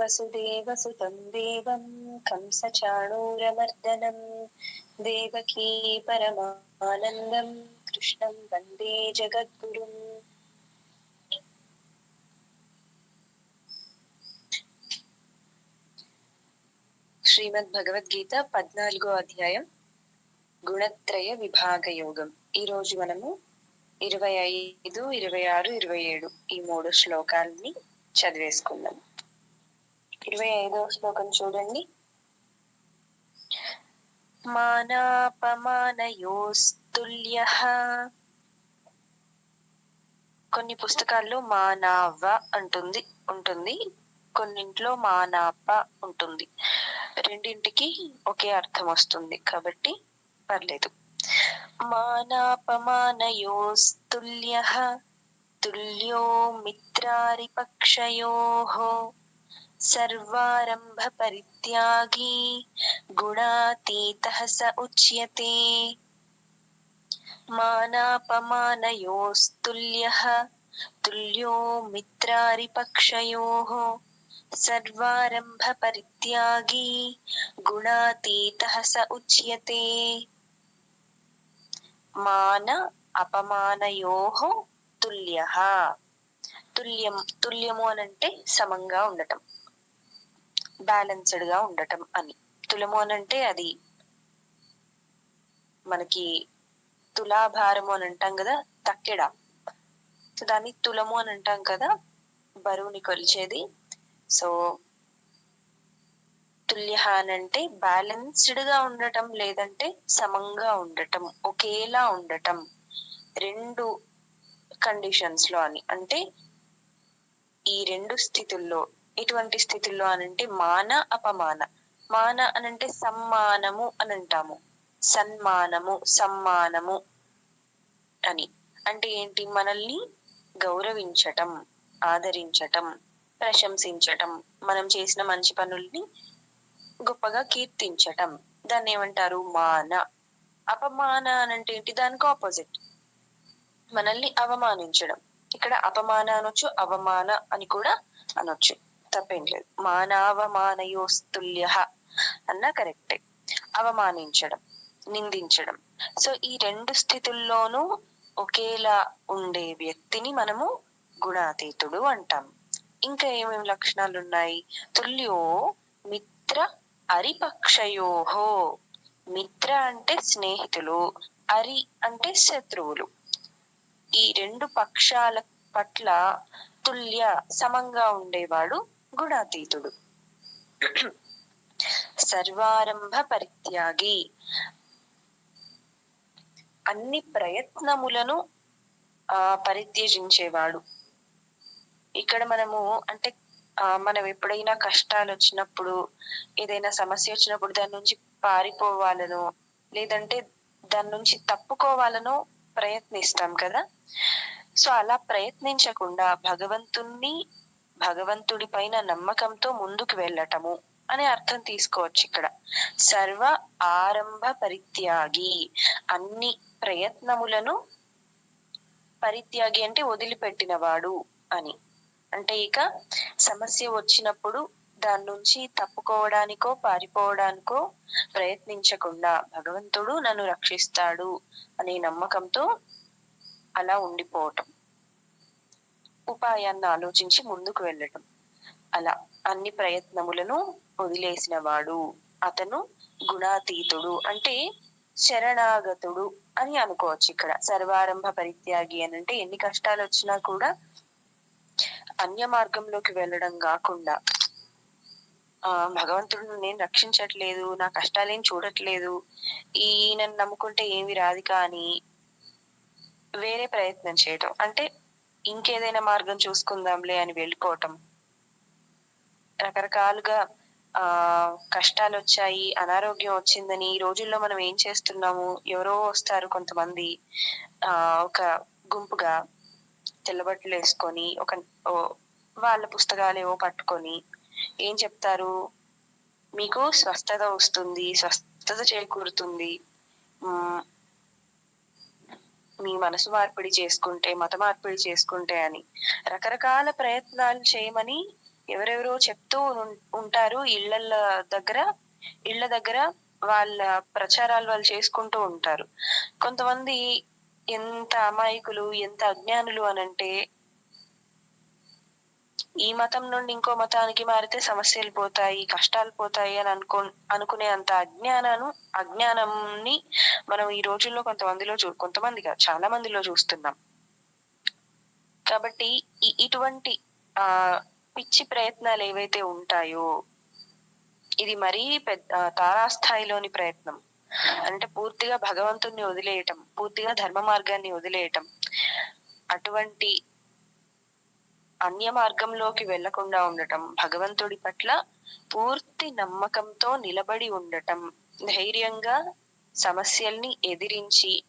वसुदेवसुतं देवं कंसचाणूरमर्दनं देवकी परमानन्दं कृष्णं वन्दे जगद्गुरुम् శ్రీమద్ భగవద్గీత పద్నాలుగో అధ్యాయం గుణత్రయ విభాగ యోగం ఈ రోజు మనము ఇరవై ఐదు ఇరవై ఆరు ఇరవై ఏడు ఈ మూడు శ్లోకాలని చదివేసుకుందాం ఇరవై ఐదవ శ్లోకం చూడండి. మానాపమానయోస్తుల్య. కొన్ని పుస్తకాల్లో మానవ అంటుంది ఉంటుంది. కొన్నింట్లో మానాప ఉంటుంది. రెండింటికి ఒకే అర్థం వస్తుంది కాబట్టి పర్లేదు. మానాపమానయోస్తుల్య. తుల్యో మిత్రారిపక్షయోహో సర్వారంభ పరిత్యాగి గుణాతీత స ఉచ్యతే. మానాపమానయోస్తుల్య తుల్యో మిత్రారిపక్షయో సర్వారంభ పరిత్యాగి గుణాతీత స ఉచ్యతే. మాన అపమానయో తుల్య. తుల్యం తుల్యము అనంటే సమంగా ఉండటం. బ్యాలెన్స్డ్గా ఉండటం అని. తులము అనంటే అది మనకి తులాభారము అని అంటాం కదా తక్కెడ. సో దాన్ని తులము అని అంటాం కదా బరువుని కొలిచేది. సో తుల్య అంటే బ్యాలెన్స్డ్గా ఉండటం లేదంటే సమంగా ఉండటం ఒకేలా ఉండటం. రెండు కండిషన్స్లో అని. అంటే ఈ రెండు స్థితుల్లో ఎటువంటి స్థితుల్లో అనంటే మాన అపమాన. మాన అనంటే సమ్మానము అని అంటాము సన్మానము సమ్మానము అని. అంటే ఏంటి? మనల్ని గౌరవించటం ఆదరించటం ప్రశంసించటం మనం చేసిన మంచి పనుల్ని గొప్పగా కీర్తించటం. దాన్ని ఏమంటారు? మాన. అపమాన అనంటే ఏంటి? దానికి ఆపోజిట్. మనల్ని అవమానించడం. ఇక్కడ అపమాన అనొచ్చు అవమాన అని కూడా అనొచ్చు. తప్పేం లేదు మానావమానయోస్తుల్య అన్న కరెక్టే అవమానించడం నిందించడం. సో ఈ రెండు స్థితుల్లోనూ ఒకేలా ఉండే వ్యక్తిని మనము గుణాతీతుడు అంటాం. ఇంకా ఏమేమి లక్షణాలు ఉన్నాయి తుల్యో మిత్ర అరిపక్షయోహో మిత్ర అంటే స్నేహితులు అరి అంటే శత్రువులు. ఈ రెండు పక్షాల పట్ల తుల్య సమంగా ఉండేవాడు గుణాతీతుడు. సర్వారంభ పరిత్యాగి. అన్ని ప్రయత్నములను ఆ పరిత్యజించేవాడు. ఇక్కడ మనము అంటే ఆ మనం ఎప్పుడైనా కష్టాలు వచ్చినప్పుడు ఏదైనా సమస్య వచ్చినప్పుడు దాని నుంచి పారిపోవాలనో లేదంటే దాని నుంచి తప్పుకోవాలనో ప్రయత్నిస్తాం కదా. సో అలా ప్రయత్నించకుండా భగవంతుణ్ణి భగవంతుడి పైన నమ్మకంతో ముందుకు వెళ్ళటము అనే అర్థం తీసుకోవచ్చు ఇక్కడ. సర్వ ఆరంభ పరిత్యాగి. అన్ని ప్రయత్నములను పరిత్యాగి అంటే వదిలిపెట్టినవాడు అని. అంటే ఇక సమస్య వచ్చినప్పుడు దాని నుంచి తప్పుకోవడానికో పారిపోవడానికో ప్రయత్నించకుండా భగవంతుడు నన్ను రక్షిస్తాడు అనే నమ్మకంతో అలా ఉండిపోవటం. ఉపాయాన్ని ఆలోచించి ముందుకు వెళ్ళటం. అలా అన్ని ప్రయత్నములను వదిలేసిన వాడు అతను గుణాతీతుడు అంటే శరణాగతుడు అని అనుకోవచ్చు ఇక్కడ. సర్వారంభ పరిత్యాగి అని అంటే ఎన్ని కష్టాలు వచ్చినా కూడా అన్య మార్గంలోకి వెళ్ళడం కాకుండా ఆ భగవంతుడు నేను రక్షించట్లేదు నా కష్టాలేం చూడట్లేదు ఈయనను నమ్ముకుంటే ఏమి రాదు కానీ వేరే ప్రయత్నం చేయటం. అంటే ఇంకేదైనా మార్గం చూసుకుందాంలే అని వెళ్ళిపోవటం. రకరకాలుగా ఆ కష్టాలు వచ్చాయి అనారోగ్యం వచ్చిందని ఈ రోజుల్లో మనం ఏం చేస్తున్నాము? ఎవరో వస్తారు కొంతమంది. ఆ ఒక గుంపుగా తెల్లబట్టలు వేసుకొని ఒక వాళ్ళ పుస్తకాలు ఏవో పట్టుకొని ఏం చెప్తారు? మీకు స్వస్థత వస్తుంది స్వస్థత చేకూరుతుంది. మీ మనసు మార్పిడి చేసుకుంటే మత మార్పిడి చేసుకుంటే అని రకరకాల ప్రయత్నాలు చేయమని ఎవరెవరో చెప్తూ ఉం- ఉంటారు ఇళ్ళ దగ్గర ఇళ్ళ దగ్గర వాళ్ళ ప్రచారాలు వాళ్ళు చేసుకుంటూ ఉంటారు. కొంతమంది ఎంత అమాయకులు ఎంత అజ్ఞానులు అనంటే ఈ మతం నుండి ఇంకో మతానికి మారితే సమస్యలు పోతాయి కష్టాలు పోతాయి అని అనుకో అనుకునే అంత అజ్ఞానాను అజ్ఞానంని మనం ఈ రోజుల్లో కొంతమందిలో చూ కొంతమంది చాలా మందిలో చూస్తున్నాం. కాబట్టి ఇటువంటి ఆ పిచ్చి ప్రయత్నాలు ఏవైతే ఉంటాయో ఇది మరీ పెద్ద తారాస్థాయిలోని ప్రయత్నం. అంటే పూర్తిగా భగవంతుణ్ణి వదిలేయటం పూర్తిగా ధర్మ మార్గాన్ని వదిలేయటం అటువంటి అన్య మార్గంలోకి వెళ్ళకుండా ఉండటం భగవంతుడి పట్ల పూర్తి నమ్మకంతో నిలబడి ఉండటం ధైర్యంగా సమస్యల్ని ఎదిరించి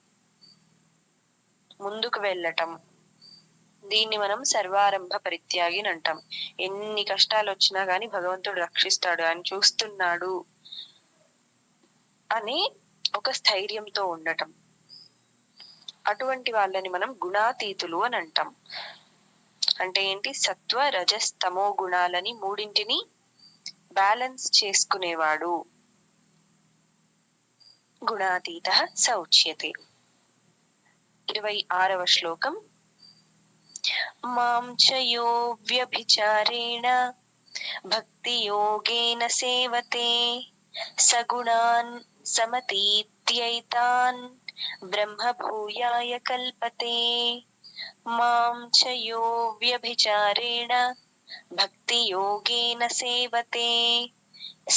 ముందుకు వెళ్ళటం. దీన్ని మనం సర్వారంభ పరిత్యాగి అంటాం. ఎన్ని కష్టాలు వచ్చినా గాని భగవంతుడు రక్షిస్తాడు అని చూస్తున్నాడు అని ఒక స్థైర్యంతో ఉండటం. అటువంటి వాళ్ళని మనం గుణాతీతులు అని అంటాం. అంటే ఏంటి? సత్వ రజస్ తమో గుణాలని మూడింటిని బ్యాలెన్స్ చేసుకునేవాడు. గుణాతీత సౌచ్యతే. ఇరవై ఆరవ శ్లోకం. మాం చ వ్యభిచారేణ భక్తి యోగేన సేవతే సగుణాన్ సమతీత్యైతాన్ బ్రహ్మ భూయాయ కల్పతే. మాం చ యో భక్తి యోగేన సేవతే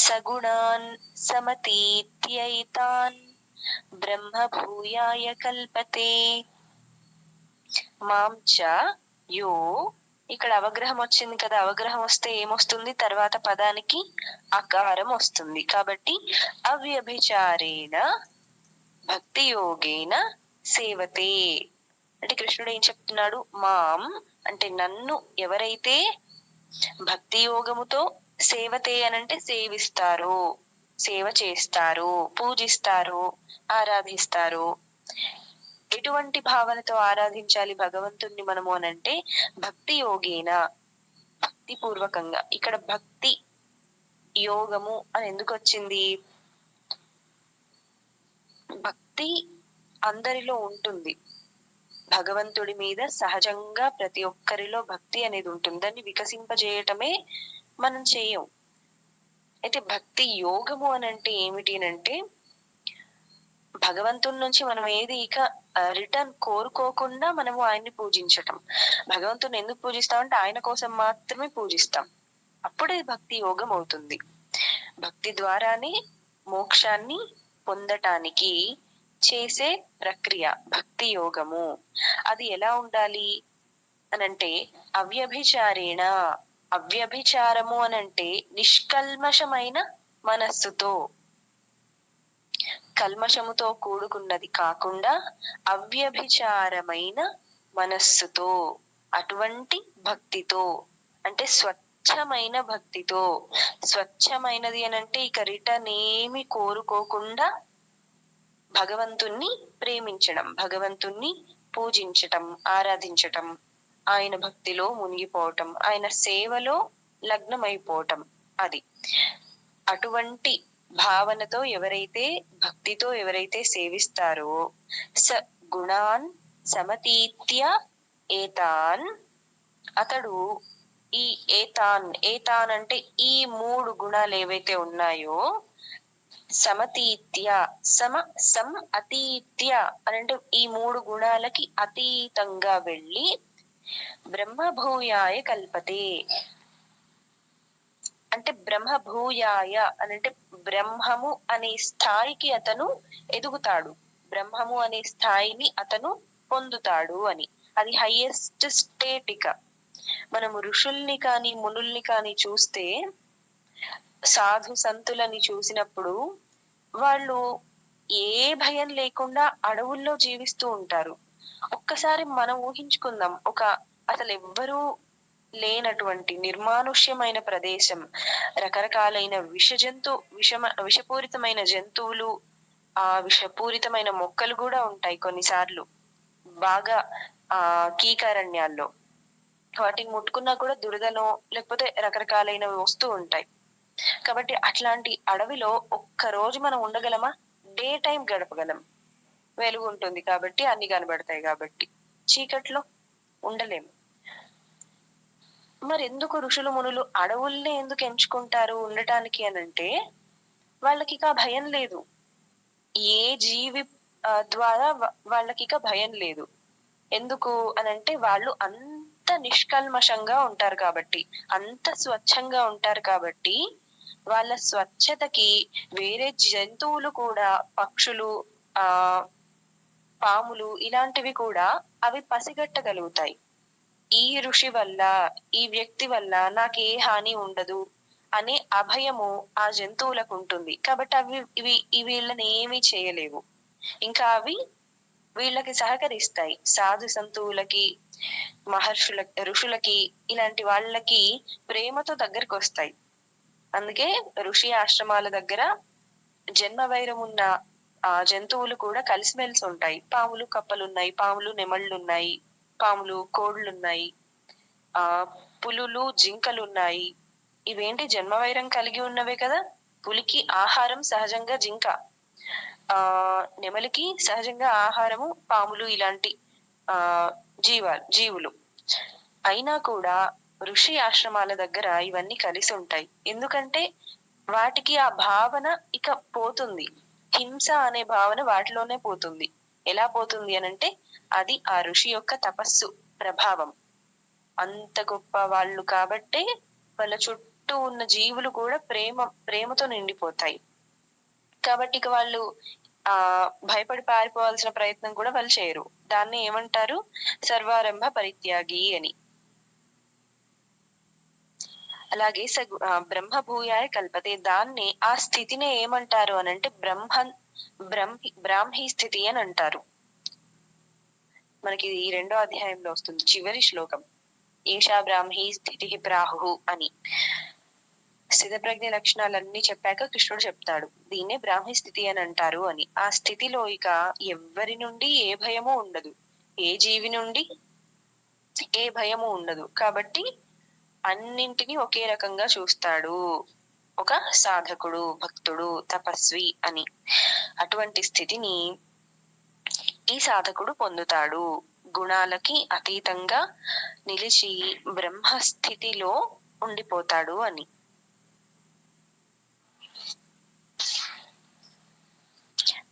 సగుణాన్ సమతీత్యైతాన్ బ్రహ్మ భూయాయ కల్పతే మాం చ యో ఇక్కడ అవగ్రహం వచ్చింది కదా అవగ్రహం వస్తే ఏమొస్తుంది? తర్వాత పదానికి అకారం వస్తుంది. కాబట్టి అవ్యభిచారేణ భక్తి యోగేన సేవతే. అంటే కృష్ణుడు ఏం చెప్తున్నాడు? మాం అంటే నన్ను ఎవరైతే భక్తి యోగముతో సేవతే అనంటే సేవిస్తారు సేవ చేస్తారు పూజిస్తారు ఆరాధిస్తారు. ఎటువంటి భావనతో ఆరాధించాలి భగవంతుణ్ణి మనము అనంటే భక్తి యోగేన భక్తి పూర్వకంగా ఇక్కడ భక్తి యోగము అని ఎందుకు వచ్చింది? భక్తి అందరిలో ఉంటుంది. భగవంతుడి మీద సహజంగా ప్రతి ఒక్కరిలో భక్తి అనేది ఉంటుంది. దాన్ని వికసింపజేయటమే మనం చేయం. అయితే భక్తి యోగము అని అంటే ఏమిటి అని అంటే భగవంతుడి నుంచి మనం ఏది ఇక రిటర్న్ కోరుకోకుండా మనము ఆయన్ని పూజించటం. భగవంతుని ఎందుకు పూజిస్తామంటే ఆయన కోసం మాత్రమే పూజిస్తాం. అప్పుడే భక్తి యోగం అవుతుంది. భక్తి ద్వారానే మోక్షాన్ని పొందటానికి చేసే ప్రక్రియ భక్తి యోగము. అది ఎలా ఉండాలి? అనంటే అవ్యభిచారేణ అవ్యభిచారము అనంటే నిష్కల్మషమైన మనస్సుతో కల్మషముతో కూడుకున్నది కాకుండా అవ్యభిచారమైన మనస్సుతో అటువంటి భక్తితో అంటే స్వచ్ఛమైన భక్తితో. స్వచ్ఛమైనది అనంటే ఇక రిటర్న్ ఏమి కోరుకోకుండా భగవంతుణ్ణి ప్రేమించడం భగవంతుణ్ణి పూజించటం ఆరాధించటం ఆయన భక్తిలో మునిగిపోవటం ఆయన సేవలో లగ్నమైపోవటం అది. అటువంటి భావనతో ఎవరైతే భక్తితో ఎవరైతే సేవిస్తారో స గుణాన్ సమతీత్య ఏతాన్ అతడు ఈ ఏతాన్ ఏతాన్ అంటే ఈ మూడు గుణాలు ఏవైతే ఉన్నాయో సమతీత్య సమ సం అతీత్య అనంటే ఈ మూడు గుణాలకి అతీతంగా వెళ్ళి బ్రహ్మభూయాయ కల్పతే. అంటే బ్రహ్మభూయాయ అనంటే బ్రహ్మము అనే స్థాయికి అతను ఎదుగుతాడు. బ్రహ్మము అనే స్థాయిని అతను పొందుతాడు అని. అది హైయెస్ట్ స్టేట్ ఇక. మనము ఋషుల్ని కానీ మునుల్ని కానీ చూస్తే సాధు సంతులని చూసినప్పుడు వాళ్ళు ఏ భయం లేకుండా అడవుల్లో జీవిస్తూ ఉంటారు. ఒక్కసారి మనం ఊహించుకుందాం ఒక అసలు ఎవ్వరూ లేనటువంటి నిర్మానుష్యమైన ప్రదేశం రకరకాలైన విష జంతు విషమ విషపూరితమైన జంతువులు ఆ విషపూరితమైన మొక్కలు కూడా ఉంటాయి కొన్నిసార్లు బాగా ఆ కీకారణ్యాల్లో. వాటిని ముట్టుకున్నా కూడా దురదలో లేకపోతే రకరకాలైనవి వస్తూ ఉంటాయి. కాబట్టి అట్లాంటి అడవిలో ఒక్క రోజు మనం ఉండగలమా? డే టైం గడపగలం. వెలుగు ఉంటుంది కాబట్టి అన్ని కనబడతాయి కాబట్టి. చీకట్లో ఉండలేము. మరి ఎందుకు ఋషులు మునులు అడవుల్ని ఎందుకు ఎంచుకుంటారు ఉండటానికి అనంటే వాళ్ళకి ఇక భయం లేదు. ఏ జీవి ద్వారా వాళ్ళకి ఇక భయం లేదు. ఎందుకు అనంటే వాళ్ళు అంత నిష్కల్మషంగా ఉంటారు కాబట్టి అంత స్వచ్ఛంగా ఉంటారు కాబట్టి వాళ్ళ స్వచ్ఛతకి వేరే జంతువులు కూడా పక్షులు ఆ పాములు ఇలాంటివి కూడా అవి పసిగట్టగలుగుతాయి. ఈ ఋషి వల్ల ఈ వ్యక్తి వల్ల నాకు ఏ హాని ఉండదు అనే అభయము ఆ జంతువులకు ఉంటుంది. కాబట్టి అవి ఇవి వీళ్ళని ఏమీ చేయలేవు. ఇంకా అవి వీళ్ళకి సహకరిస్తాయి. సాధు సంతువులకి మహర్షుల ఋషులకి ఇలాంటి వాళ్ళకి ప్రేమతో దగ్గరకు వస్తాయి. అందుకే ఋషి ఆశ్రమాల దగ్గర జన్మ వైరం ఉన్న ఆ జంతువులు కూడా కలిసిమెలిసి ఉంటాయి. పాములు కప్పలు ఉన్నాయి పాములు నెమళ్ళు ఉన్నాయి పాములు కోళ్ళున్నాయి ఆ పులులు జింకలు ఉన్నాయి ఇవేంటి జన్మవైరం కలిగి ఉన్నవే కదా? పులికి ఆహారం సహజంగా జింక. ఆ నెమలికి సహజంగా ఆహారము పాములు ఇలాంటి ఆ జీవ జీవులు. అయినా కూడా ఋషి ఆశ్రమాల దగ్గర ఇవన్నీ కలిసి ఉంటాయి. ఎందుకంటే వాటికి ఆ భావన ఇక పోతుంది. హింస అనే భావన వాటిలోనే పోతుంది. ఎలా పోతుంది అనంటే అది ఆ ఋషి యొక్క తపస్సు ప్రభావం. అంత గొప్ప వాళ్ళు కాబట్టే వాళ్ళ చుట్టూ ఉన్న జీవులు కూడా ప్రేమ ప్రేమతో నిండిపోతాయి. కాబట్టి ఇక వాళ్ళు ఆ భయపడి పారిపోవాల్సిన ప్రయత్నం కూడా వాళ్ళు చేయరు. దాన్ని ఏమంటారు? సర్వారంభ పరిత్యాగి అని. అలాగే స బ్రహ్మ భూయాయ కల్పతే. దాన్ని ఆ స్థితిని ఏమంటారు అని అంటే బ్రహ్మ బ్రహ్మి బ్రాహ్మీ స్థితి అని అంటారు. మనకి ఈ రెండో అధ్యాయంలో వస్తుంది చివరి శ్లోకం. ఈషా బ్రాహ్మీ స్థితి ప్రాహు అని. స్థితప్రజ్ఞ లక్షణాలన్నీ చెప్పాక కృష్ణుడు చెప్తాడు. దీన్నే బ్రాహ్మి స్థితి అని అంటారు అని. ఆ స్థితిలో ఇక ఎవ్వరి నుండి ఏ భయము ఉండదు. ఏ జీవి నుండి ఏ భయము ఉండదు. కాబట్టి అన్నింటినీ ఒకే రకంగా చూస్తాడు. ఒక సాధకుడు భక్తుడు తపస్వి అని. అటువంటి స్థితిని ఈ సాధకుడు పొందుతాడు. గుణాలకి అతీతంగా నిలిచి బ్రహ్మస్థితిలో ఉండిపోతాడు అని.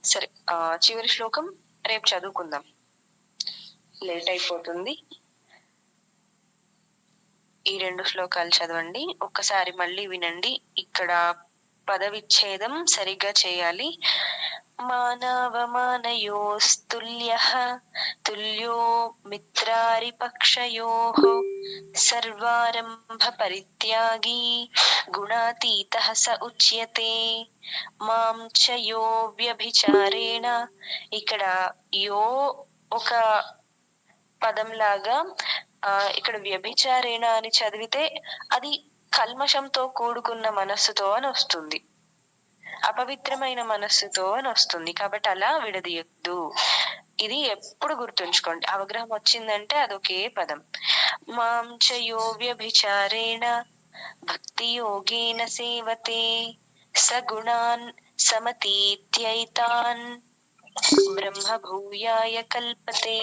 సరే చివరి శ్లోకం రేపు చదువుకుందాం. లేట్ అయిపోతుంది. ఈ రెండు శ్లోకాలు చదవండి. ఒక్కసారి మళ్ళీ వినండి. ఇక్కడ పదవిచ్ఛేదం సరిగ్గా చేయాలి. మానవమానయోస్తుల్య తుల్యో మిత్రారిపక్షయో సర్వారంభ పరిత్యాగి గుణాతీత స ఉచ్యతే. మాం చ యో వ్యభిచారేణ. ఇక్కడ యో ఒక పదంలాగా లాగా ఇక్కడ వ్యభిచారేణ అని చదివితే అది కల్మషంతో కూడుకున్న మనస్సుతో అని వస్తుంది. అపవిత్రమైన మనస్సుతో అని వస్తుంది. కాబట్టి అలా విడదీయద్దు. ఇది ఎప్పుడు గుర్తుంచుకోండి. అవగ్రహం వచ్చిందంటే అదొకే పదం. మాంచయో వ్యభిచారేణ భక్తి యోగేన సేవతే సగుణాన్ సమతీత్యైతాన్ బ్రహ్మ భూయాయ కల్పతే